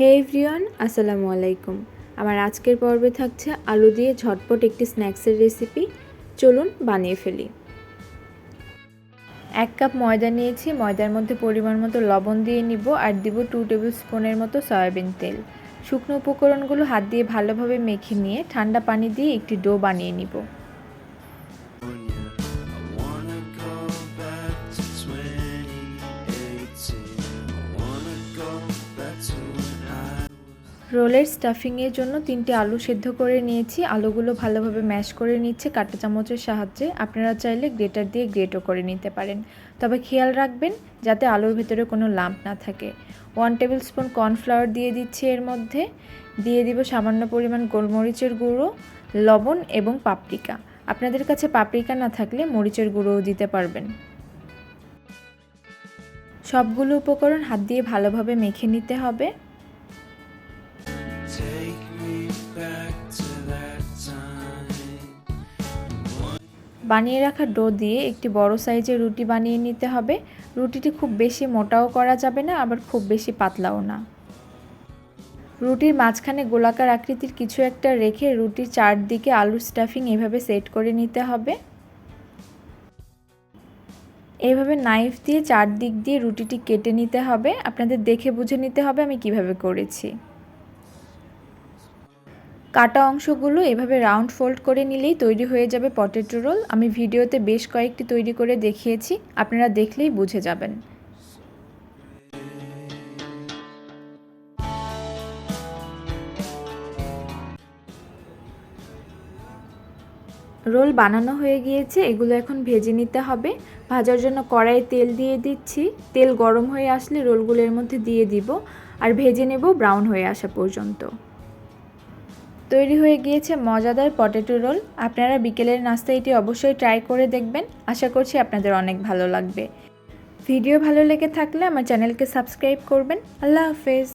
হে everyone, আসসালামু আলাইকুম। আমার আজকের পর্বে থাকছে আলু দিয়ে ঝটপট একটি স্ন্যাক্সের রেসিপি। চলুন বানিয়ে ফেলি। এক কাপ ময়দা নিয়েছি, ময়দার মধ্যে পরিমাণ মতো লবণ দিয়ে নিব আর দিব টু টেবিল স্পুনের মতো সয়াবিন তেল। শুকনো উপকরণগুলো হাত দিয়ে ভালোভাবে মেখে নিয়ে ঠান্ডা পানি দিয়ে একটি ডো বানিয়ে নিব। রোলের স্টাফিংয়ের জন্য তিনটে আলু সেদ্ধ করে নিয়েছি। আলুগুলো ভালোভাবে ম্যাশ করে নিচ্ছে কাঁটা চামচের সাহায্যে। আপনারা চাইলে গ্রেটার দিয়ে গ্রেটও করে নিতে পারেন। তবে খেয়াল রাখবেন যাতে আলুর ভেতরে কোনো লাম্প না থাকে। ওয়ান টেবিল স্পুন কর্নফ্লাওয়ার দিয়ে দিচ্ছি এর মধ্যে। দিয়ে দিব সামান্য পরিমাণ গোলমরিচের গুঁড়ো, লবণ এবং পাপরিকা। আপনাদের কাছে পাপরিকা না থাকলে মরিচের গুঁড়োও দিতে পারবেন। সবগুলো উপকরণ হাত দিয়ে ভালোভাবে মেখে নিতে হবে। বানিয়ে রাখা ডো দিয়ে একটি বড় সাইজের রুটি বানিয়ে নিতে হবে। রুটিটি খুব বেশি মোটাও করা যাবে না, আবার খুব বেশি পাতলাও না। রুটির মাঝখানে গোলাকার আকৃতির কিছু একটা রেখে রুটির চারদিকে আলুর স্টাফিং এভাবে সেট করে নিতে হবে। এভাবে নাইফ দিয়ে চারদিক দিয়ে রুটিটি কেটে নিতে হবে। আপনাদের দেখে বুঝে নিতে হবে আমি কীভাবে করেছি। কাটা অংশগুলো এভাবে রাউন্ড ফোল্ড করে নিলেই তৈরি হয়ে যাবে পটেটো রোল আমি ভিডিওতে বেশ কয়েকটি তৈরি করে দেখিয়েছি, আপনারা দেখলেই বুঝে যাবেন। রোল বানানো হয়ে গিয়েছে, এগুলো এখন ভেজে নিতে হবে। ভাজার জন্য কড়াই তেল দিয়ে দিচ্ছি। তেল গরম হয়ে আসলে রোলগুলো এর মধ্যে দিয়ে দিব, আর ভেজে নেব ব্রাউন হয়ে আসা পর্যন্ত। তৈরি হয়ে গিয়েছে মজাদার পটেটো রোল। আপনারা বিকেলের নাস্তা এটি অবশ্যই ট্রাই করে দেখবেন। আশা করছি আপনাদের অনেক ভালো লাগবে। ভিডিও ভালো লেগে থাকলে আমার চ্যানেলকে সাবস্ক্রাইব করবেন। আল্লাহ হাফেজ।